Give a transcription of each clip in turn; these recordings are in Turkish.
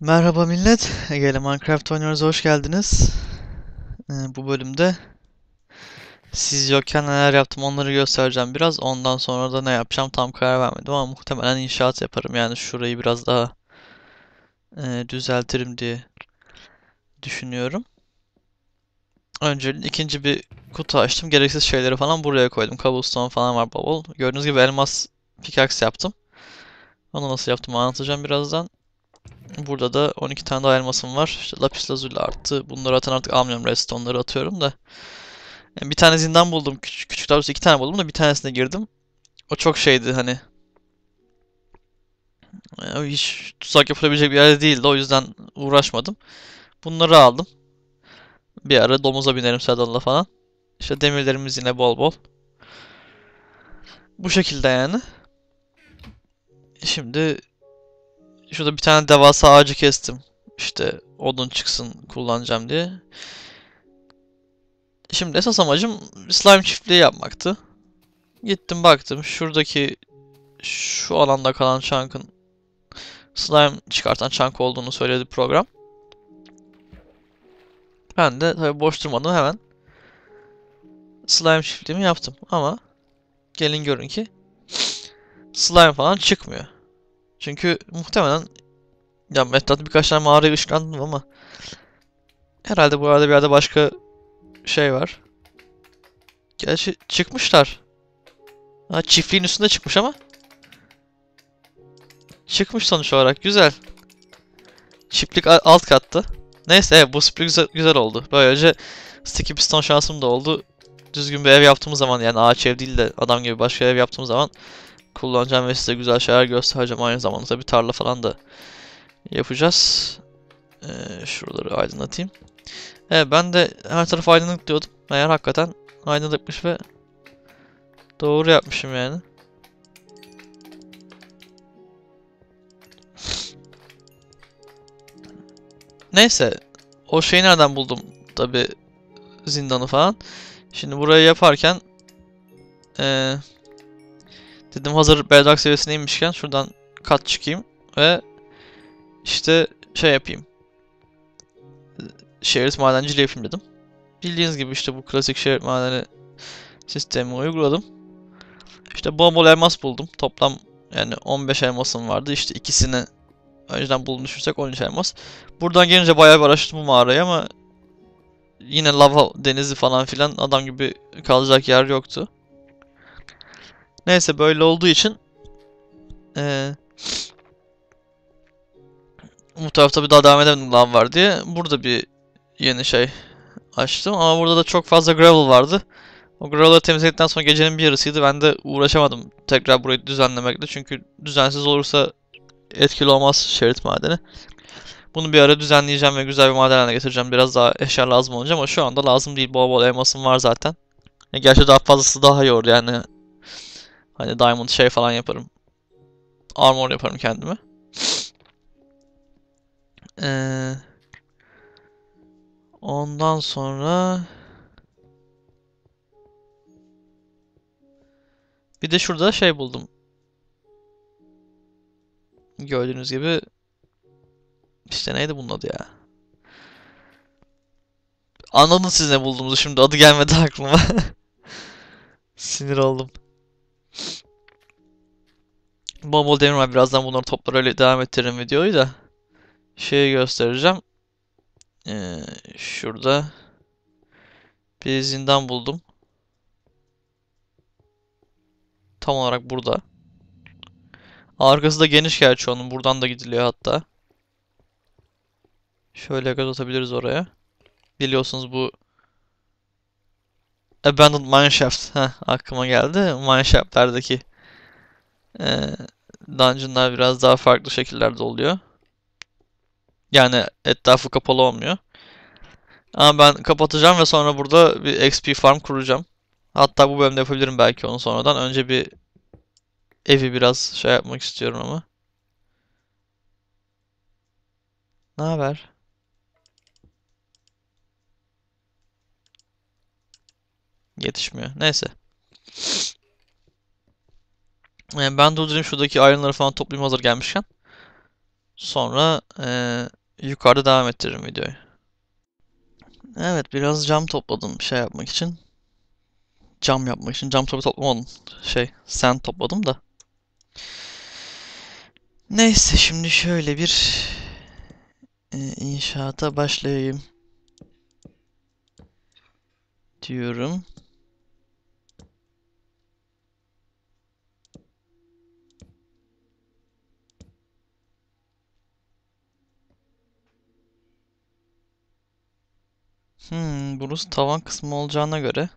Merhaba millet, Ege ile Minecraft oynuyoruz, hoş geldiniz. Ee, bu bölümde siz yokken neler yaptım onları göstereceğim biraz. Ondan sonra da ne yapacağım tam karar vermedim ama muhtemelen inşaat yaparım. Yani şurayı biraz daha e, düzeltirim diye düşünüyorum. Öncelikle ikinci bir kutu açtım. Gereksiz şeyleri falan buraya koydum. Cobblestone falan var bol. Gördüğünüz gibi elmas pickaxe yaptım. Onu nasıl yaptım anlatacağım birazdan. Burada da 12 tane daha elmasım var. İşte lapis lazuli arttı. Bunları atan artık almıyorum. Redstone'ları atıyorum da. Yani bir tane zindan buldum. Küçük, küçük daha iki tane buldum da bir tanesine girdim. O çok şeydi hani. Yani hiç tuzak yapılabilecek bir yer değildi. O yüzden uğraşmadım. Bunları aldım. Bir ara domuza binerim saddle'la falan. İşte demirlerimiz yine bol bol. Bu şekilde yani. Şimdi Şurada bir tane devasa ağacı kestim. İşte odun çıksın kullanacağım diye. Şimdi esas amacım slime çiftliği yapmaktı. Gittim baktım şuradaki şu alanda kalan chunk'ın slime çıkartan chunk olduğunu söyledi program. Ben de tabi boş durmadım hemen slime çiftliğimi yaptım ama gelin görün ki slime falan çıkmıyor. Çünkü muhtemelen ya etrafta birkaç tane mağarayı ışıklandım ama herhalde bu arada bir yerde başka şey var. Gerçi çıkmışlar. Ha, çiftliğin üstünde çıkmış ama. Çıkmış sonuç olarak. Güzel. Çiftlik alt katta. Neyse evet, bu sürpriz güzel, güzel oldu. Böylece sticky piston şansım da oldu. Düzgün bir ev yaptığımız zaman yani ağaç ev değil de adam gibi başka ev yaptığımız zaman kullanacağım ve size güzel şeyler göstereceğim. Aynı zamanda bir tarla falan da yapacağız. Ee, şuraları aydınlatayım. Evet ben de her taraf aydınlık diyordum. Meğer hakikaten aydınlıkmış ve doğru yapmışım yani. Neyse o şeyi nereden buldum tabi zindanı falan. Şimdi burayı yaparken ee, Dedim hazır bedrock seviyesine inmişken şuradan kat çıkayım ve işte şey yapayım. Şerit madenciliği yapayım dedim. Bildiğiniz gibi işte bu klasik şerit madeni sistemi uyguladım. İşte bol bol elmas buldum. Toplam yani 15 elmasım vardı. İşte ikisini önceden düşünsek 13 elmas. Buradan gelince bayağı bir araştırdım bu mağarayı ama yine lava denizi falan filan adam gibi kalacak yer yoktu. Neyse böyle olduğu için ee, bu tarafta bir daha devam edemedim lav var diye. Burada bir yeni şey açtım ama burada da çok fazla gravel vardı. O gravel'ı temizledikten sonra gecenin bir yarısıydı. Ben de uğraşamadım tekrar burayı düzenlemekle. Çünkü düzensiz olursa etkili olmaz şerit madeni. Bunu bir ara düzenleyeceğim ve güzel bir maden haline getireceğim. Biraz daha eşya lazım olacak ama şu anda lazım değil. Bol bol elmasım var zaten. E, gerçi daha fazlası daha iyi olur yani. Hani diamond şey falan yaparım. Armor yaparım kendime. Ee, ondan sonra bir de şurada şey buldum. Gördüğünüz gibi işte neydi bunun adı ya? Anladınız siz ne bulduğumuzu şimdi adı gelmedi aklıma. Sinir oldum. Bol demir var. Birazdan bunları toplar öyle devam ettiririm videoyu da. Şeyi göstereceğim. Ee, şurada bir zindan buldum. Tam olarak burada. Arkası da geniş gerçi onun. Buradan da gidiliyor hatta. Şöyle göz atabiliriz oraya. Biliyorsunuz bu Abandoned Mineshaft. Heh, aklıma geldi. Mineshaft'lerdeki ee, dungeonlar biraz daha farklı şekillerde oluyor. Yani etrafı kapalı olmuyor. Ama ben kapatacağım ve sonra burada bir XP farm kuracağım. Hatta bu bölümde yapabilirim belki onu sonradan. Önce bir evi biraz şey yapmak istiyorum ama. Ne haber? Yetişmiyor. Neyse. Yani ben durdurayım şuradaki iron'ları falan toplayayım hazır gelmişken. Sonra eee, yukarıda devam ettiririm videoyu. Evet biraz cam topladım şey yapmak için. Cam yapmak için. Cam tabi toplamadım. Şey sand topladım da. Neyse şimdi şöyle bir e, inşaata başlayayım diyorum. Hmm, burası tavan kısmı olacağına göre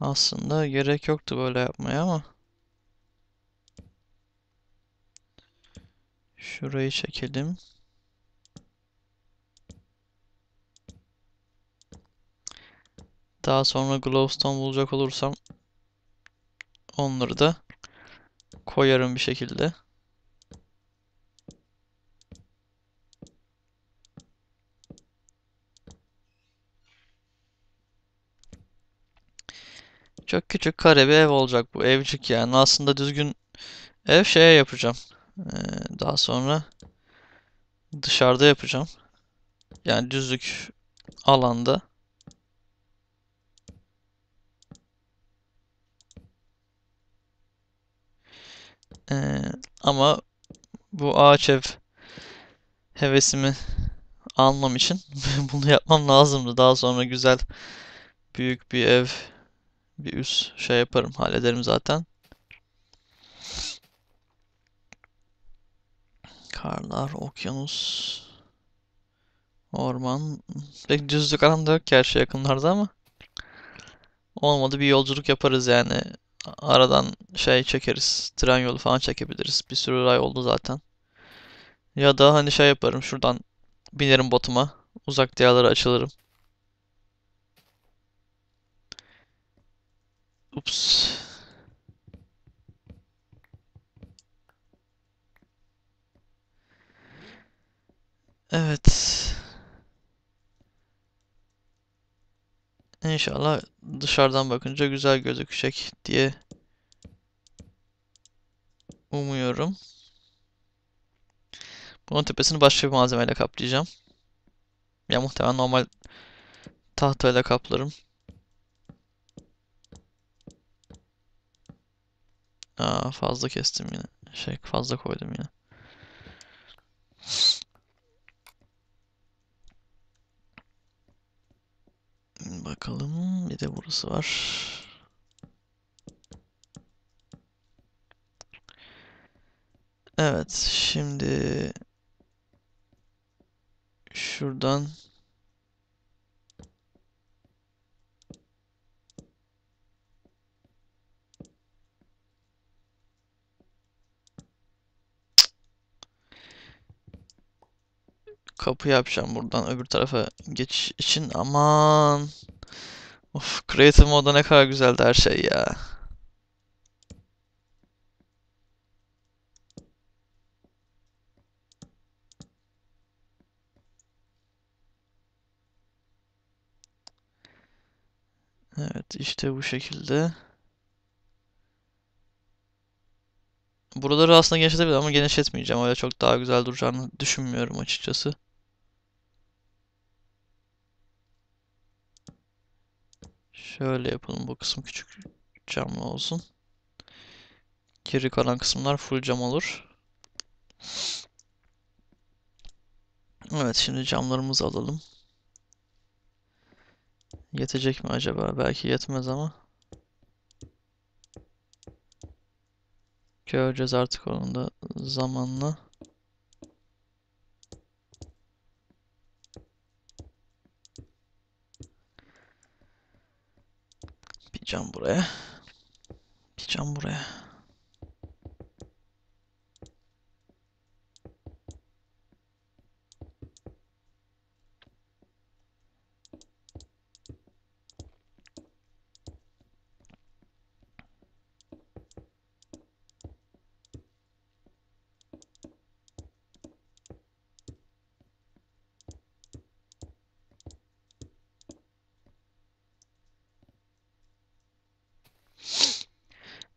aslında gerek yoktu böyle yapmaya ama şurayı çekelim. Daha sonra glowstone bulacak olursam onları da koyarım bir şekilde. Çok küçük kare bir ev olacak bu evcik yani. Aslında düzgün ev şeye yapacağım. Ee, daha sonra dışarıda yapacağım. Yani düzlük alanda. Ee, ama bu ağaç ev hevesimi almam için bunu yapmam lazımdı. Daha sonra güzel büyük bir ev bir üst şey yaparım hallederim zaten. Karlar, okyanus, orman. Pek düzlük alanda yok ki her şey yakınlarda ama olmadı bir yolculuk yaparız yani. Aradan şey çekeriz. Tren yolu falan çekebiliriz. Bir sürü ray oldu zaten. Ya da hani şey yaparım şuradan binerim botuma. Uzak diyarlara açılırım. Ups. Evet. İnşallah dışarıdan bakınca güzel gözükecek diye umuyorum. Bunun tepesini başka bir malzemeyle kaplayacağım. Ya muhtemelen normal tahtayla kaplarım. Aa, fazla kestim yine. Şey fazla koydum yine. Bakalım bir de burası var. Evet şimdi şuradan kapı yapacağım buradan öbür tarafa geçiş için. Aman. Of, Creative Mode'da ne kadar güzeldi her şey ya. Evet işte bu şekilde. Buraları aslında genişletebilirim ama genişletmeyeceğim. Öyle çok daha güzel duracağını düşünmüyorum açıkçası. Şöyle yapalım. Bu kısım küçük camlı olsun. Geri kalan kısımlar full cam olur. Evet şimdi camlarımızı alalım. Yetecek mi acaba? Belki yetmez ama. Göreceğiz artık onun da zamanla. Bir buraya. Bir buraya.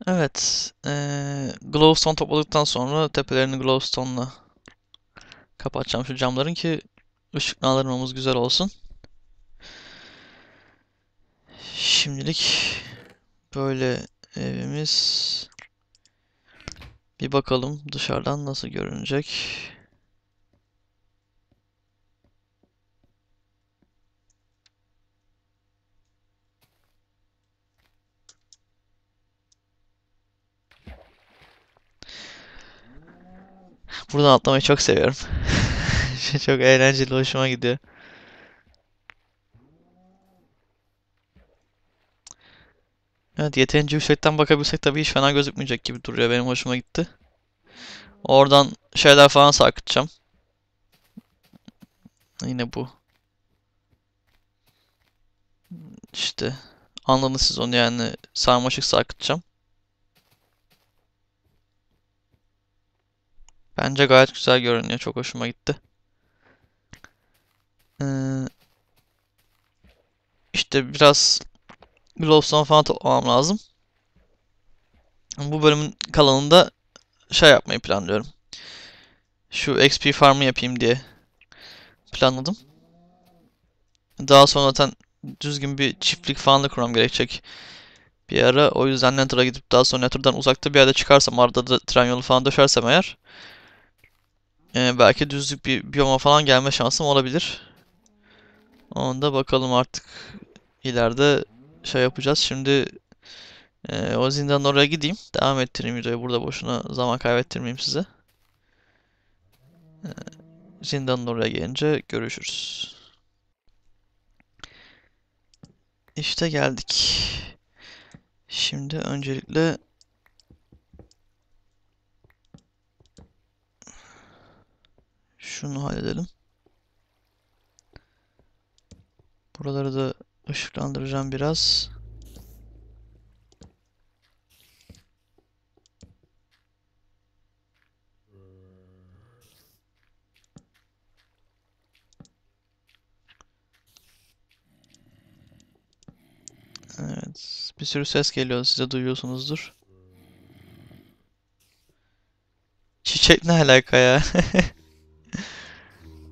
Evet. Eee glowstone topladıktan sonra tepelerini glowstone'la Kapatacağım şu camların ki ışıklandırmamız güzel olsun. Şimdilik böyle evimiz. Bir bakalım dışarıdan nasıl görünecek. Buradan atlamayı çok seviyorum. Çok eğlenceli, hoşuma gidiyor. Evet, yeterince yüksekten bakabilsek tabii hiç fena gözükmeyecek gibi duruyor. Benim hoşuma gitti. Oradan şeyler falan sarkıtacağım. Yine bu. İşte anladınız siz onu yani sarmaşık sarkıtacağım. Bence gayet güzel görünüyor. Çok hoşuma gitti. Ee, işte biraz glowstone falan toplamam lazım. Bu bölümün kalanında şey yapmayı planlıyorum. Şu XP farmı yapayım diye planladım. Daha sonra zaten düzgün bir çiftlik falan da kurmam gerekecek bir ara. O yüzden Nether'a gidip daha sonra Nether'dan uzakta bir yerde çıkarsam arada da tren yolu falan döşersem eğer e, belki düzlük bir biyoma falan gelme şansım olabilir. Onu da bakalım artık ileride şey yapacağız. Şimdi e, o zindanın oraya gideyim. Devam ettireyim videoyu. Burada boşuna zaman kaybettirmeyeyim size. E, zindanın oraya gelince görüşürüz. İşte geldik. Şimdi öncelikle şunu halledelim. Buraları da ışıklandıracağım biraz. Evet, bir sürü ses geliyor. Size duyuyorsunuzdur. Çiçek ne alaka ya?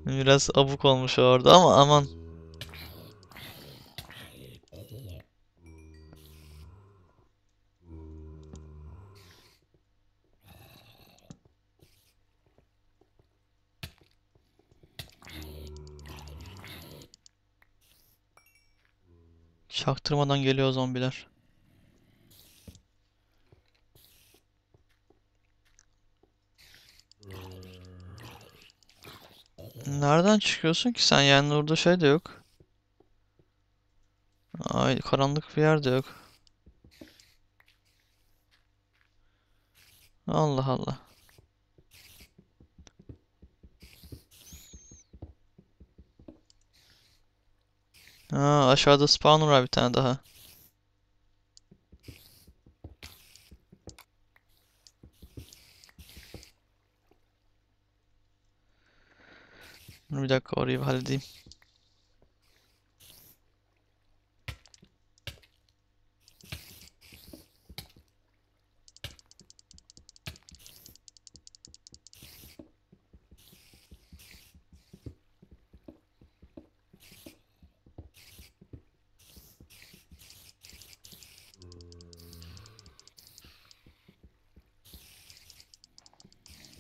Biraz abuk olmuş orada ama aman. Çaktırmadan geliyor zombiler. Nereden çıkıyorsun ki sen? Yani orada şey de yok. Ay karanlık bir yer de yok. Allah Allah. Ha, aşağıda spawner var bir tane daha. Bir dakika orayı bir halledeyim.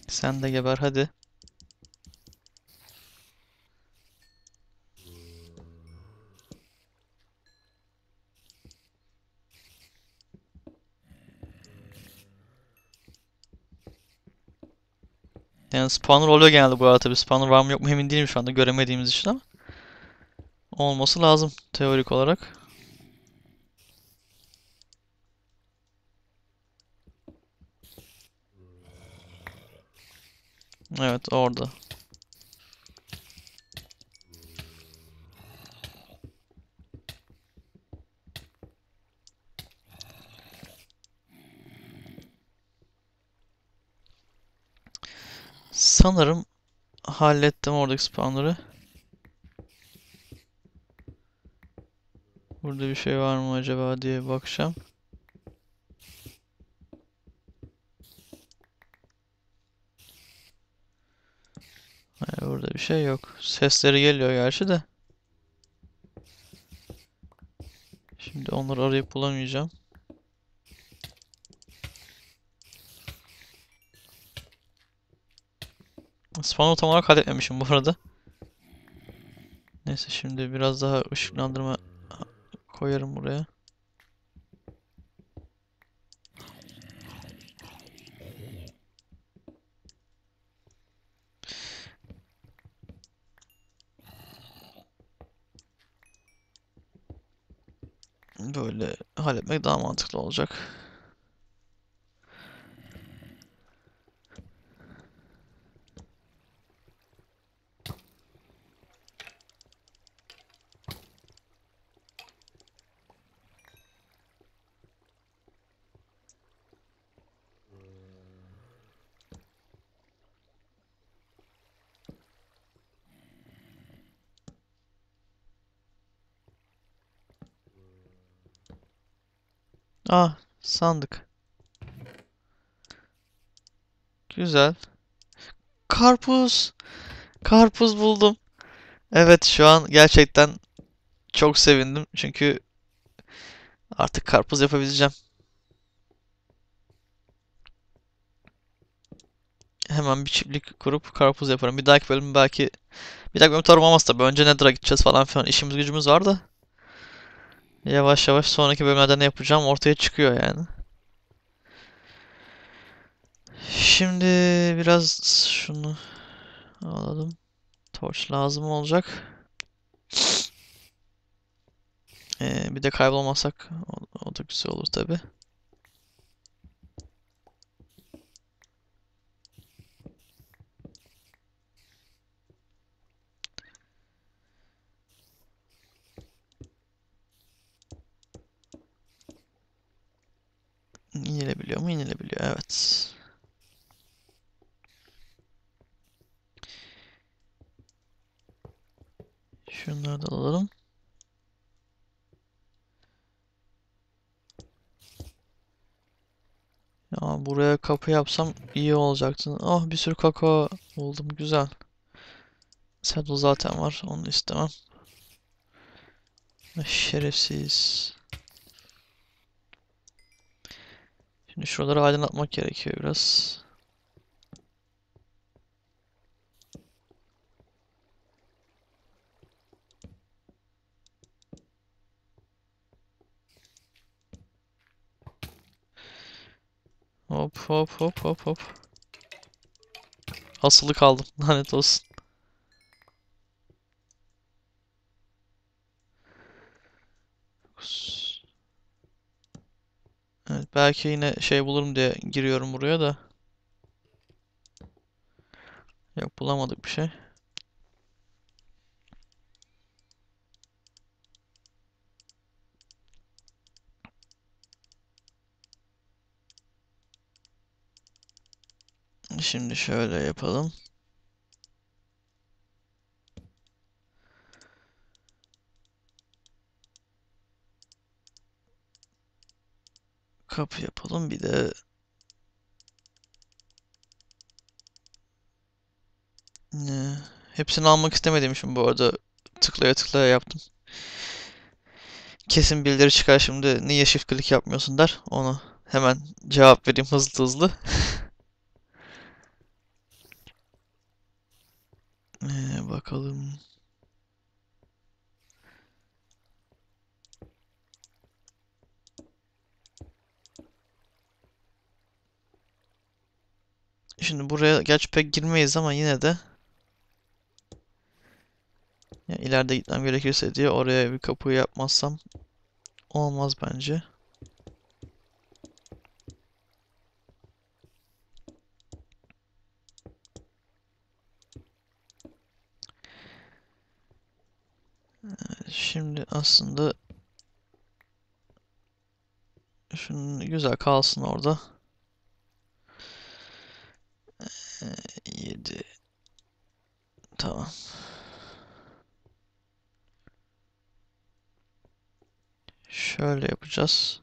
Sen de geber hadi. Yani spawner oluyor genelde bu arada tabii. Spawner var mı yok mu emin değilim şu anda göremediğimiz için ama. Olması lazım teorik olarak. Evet orada. Sanırım hallettim oradaki spawnları. Burada bir şey var mı acaba diye bakacağım. Hayır, burada bir şey yok. Sesleri geliyor gerçi de. Şimdi onları arayıp bulamayacağım. Spawn'u tam olarak halletmemişim bu arada. Neyse şimdi biraz daha ışıklandırma koyarım buraya. Böyle halletmek daha mantıklı olacak. Ah, sandık. Güzel. Karpuz. Karpuz buldum. Evet, şu an gerçekten çok sevindim. Çünkü artık karpuz yapabileceğim. Hemen bir çiftlik kurup karpuz yaparım. Bir dahaki bölüm belki... Bir dahaki bölüm tarım olmaz tabii. Önce Nether'a gideceğiz falan filan. İşimiz gücümüz var da. Yavaş yavaş sonraki bölümlerde ne yapacağım ortaya çıkıyor yani. Şimdi biraz şunu alalım. Torç lazım olacak. Ee, bir de kaybolmasak o, o da güzel olur tabi. İnilebiliyor mu? İnilebiliyor. Evet. Şunları da alalım. Ya buraya kapı yapsam iyi olacaktı. Ah bir sürü kakao buldum. Güzel. Saddle zaten var. Onu istemem. Şerefsiz. Şimdi şuraları aydınlatmak gerekiyor biraz. Hop hop hop hop hop. Asılı kaldım. Lanet olsun. Evet, belki yine şey bulurum diye giriyorum buraya da. Yok bulamadık bir şey. Şimdi şöyle yapalım. Kapı yapalım bir de ne? Hepsini almak istememişim bu arada. Tıklaya tıklaya yaptım. Kesin bildiri çıkar şimdi. Niye shift click yapmıyorsun der. Onu hemen cevap vereyim hızlı hızlı. Ee, bakalım. Şimdi buraya gerçi pek girmeyiz ama yine de ya ileride gitmem gerekirse diye oraya bir kapı yapmazsam olmaz bence. Şimdi aslında şunun güzel kalsın orada. 7 Tamam. Şöyle yapacağız.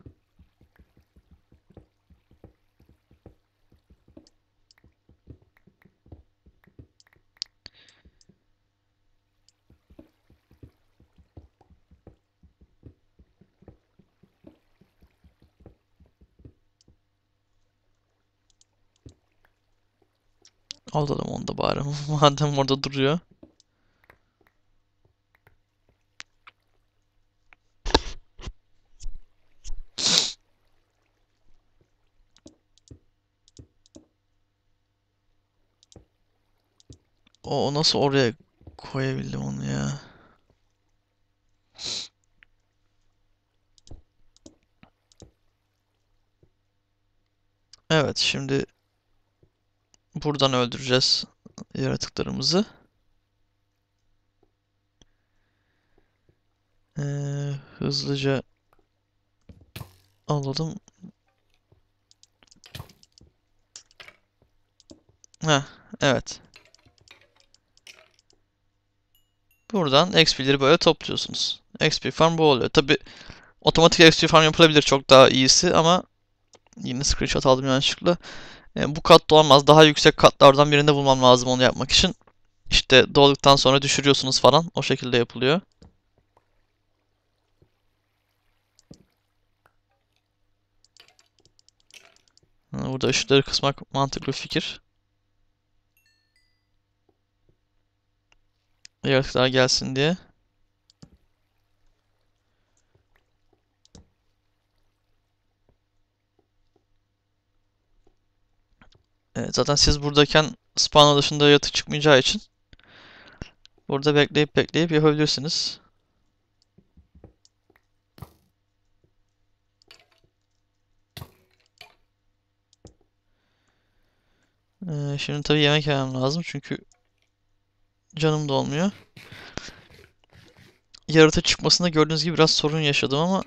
Alalım onu da bari. Madem orada duruyor. O, nasıl oraya koyabildim onu ya? Evet, şimdi buradan öldüreceğiz yaratıklarımızı. Ee, hızlıca alalım. Heh, evet. Buradan XP'leri böyle topluyorsunuz. XP farm bu oluyor. Tabi otomatik XP farm yapılabilir çok daha iyisi ama yine screenshot aldım yanlışlıkla. E, bu katta olmaz. Daha yüksek katlardan birinde bulmam lazım onu yapmak için. İşte doğduktan sonra düşürüyorsunuz falan. O şekilde yapılıyor. Burada ışıkları kısmak mantıklı fikir. Yaratıklar gelsin diye. Evet, zaten siz buradayken spawn dışında yaratık çıkmayacağı için burada bekleyip bekleyip yapabilirsiniz. Ee, şimdi tabii yemek yemem lazım çünkü canım da olmuyor. Yaratık çıkmasında gördüğünüz gibi biraz sorun yaşadım ama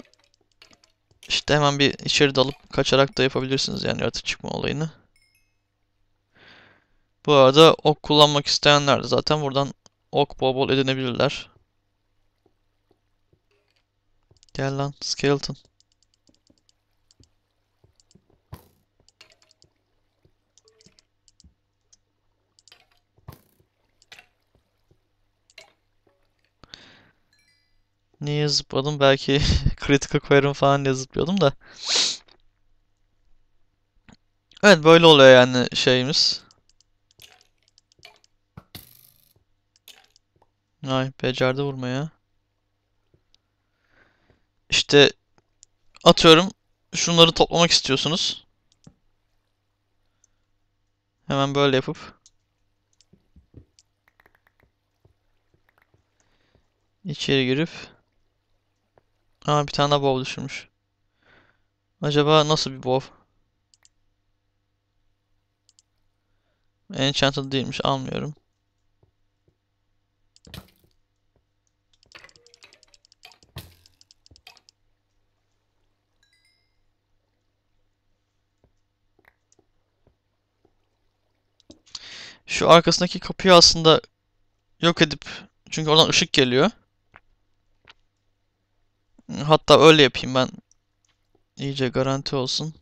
işte hemen bir içeri dalıp kaçarak da yapabilirsiniz yani yaratık çıkma olayını. Bu arada ok kullanmak isteyenler de zaten buradan ok bol bol edinebilirler. Gel lan skeleton. Niye zıpladım? Belki kritika koyarım falan diye zıplıyordum da. Evet böyle oluyor yani şeyimiz. Ay becerdi vurmaya. İşte atıyorum şunları toplamak istiyorsunuz. Hemen böyle yapıp içeri girip Aa bir tane daha bow düşürmüş. Acaba nasıl bir bow? Enchanted değilmiş almıyorum. Şu arkasındaki kapıyı aslında yok edip çünkü oradan ışık geliyor. Hatta öyle yapayım ben. İyice garanti olsun.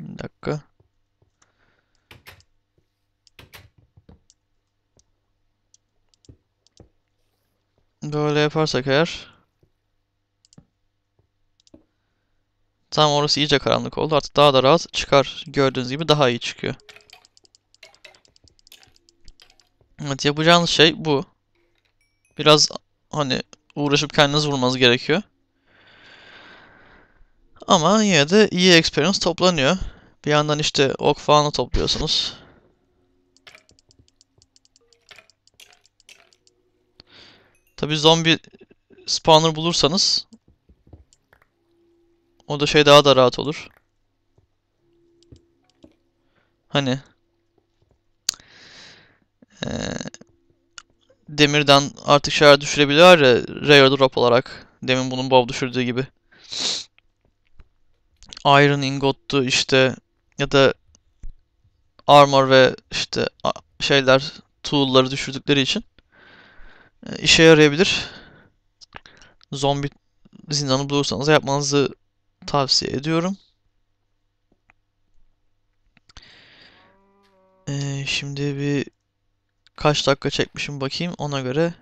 Bir dakika. Böyle yaparsak eğer Tam orası iyice karanlık oldu. Artık daha da rahat çıkar. Gördüğünüz gibi daha iyi çıkıyor. Evet yapacağınız şey bu. Biraz hani uğraşıp kendiniz vurmanız gerekiyor. Ama yine de iyi experience toplanıyor. Bir yandan işte ok falan topluyorsunuz. Tabi zombi spawner bulursanız o da şey daha da rahat olur. Hani ee, demirden artık şeyler düşürebiliyor ya rare drop olarak. Demin bunun bow düşürdüğü gibi. Iron ingot'tu işte ya da armor ve işte şeyler tool'ları düşürdükleri için işe yarayabilir. Zombi zindanı bulursanız yapmanızı tavsiye ediyorum. Ee, şimdi bir kaç dakika çekmişim bakayım ona göre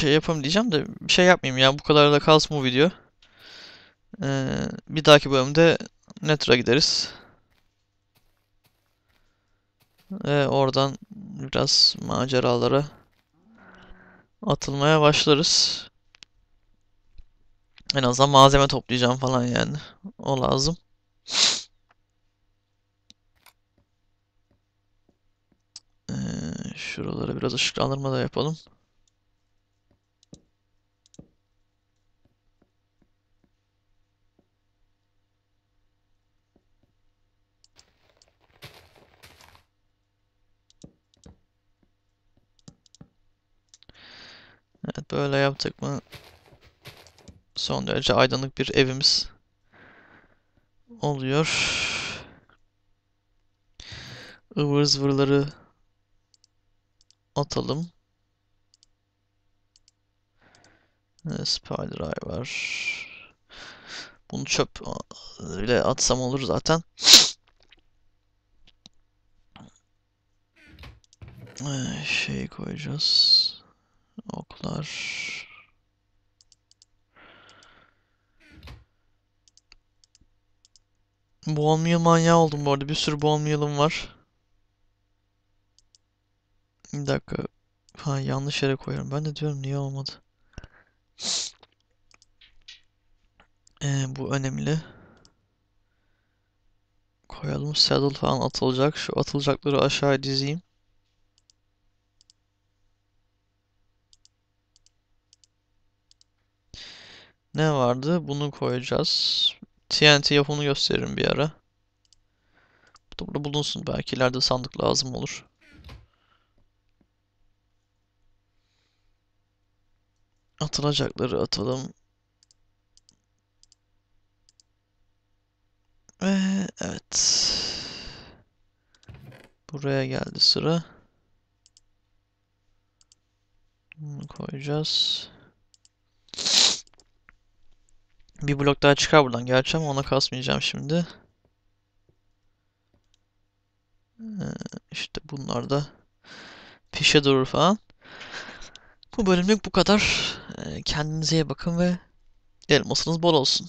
şey yapalım diyeceğim de bir şey yapmayayım ya bu kadar da kalsın bu video. Ee, bir dahaki bölümde Netra gideriz. Ve oradan biraz maceralara atılmaya başlarız. En azından malzeme toplayacağım falan yani. O lazım. Şuralara biraz ışıklandırma da yapalım. Evet böyle yaptık mı son derece aydınlık bir evimiz oluyor. ıvır zıvırları atalım. Ee, Spider Eye var. Bunu çöp ile atsam olur zaten. Ee, şey koyacağız. Oklar. Meal manyağı oldum bu arada. Bir sürü bone meal'ım var. Bir dakika. Ha yanlış yere koyuyorum. Ben de diyorum niye olmadı. Ee, bu önemli. Koyalım. Saddle falan atılacak. Şu atılacakları aşağı dizeyim. Ne vardı? Bunu koyacağız. TNT yapımını gösteririm bir ara. Bu da burada bulunsun. Belki ileride sandık lazım olur. Atılacakları atalım. Ve evet. Buraya geldi sıra. Bunu koyacağız. Bir blok daha çıkar buradan gerçi ama ona kasmayacağım şimdi. Ee, işte bunlar da pişe durur falan. Bu bölümlük bu kadar. Ee, Kendinize iyi bakın ve elmasınız bol olsun.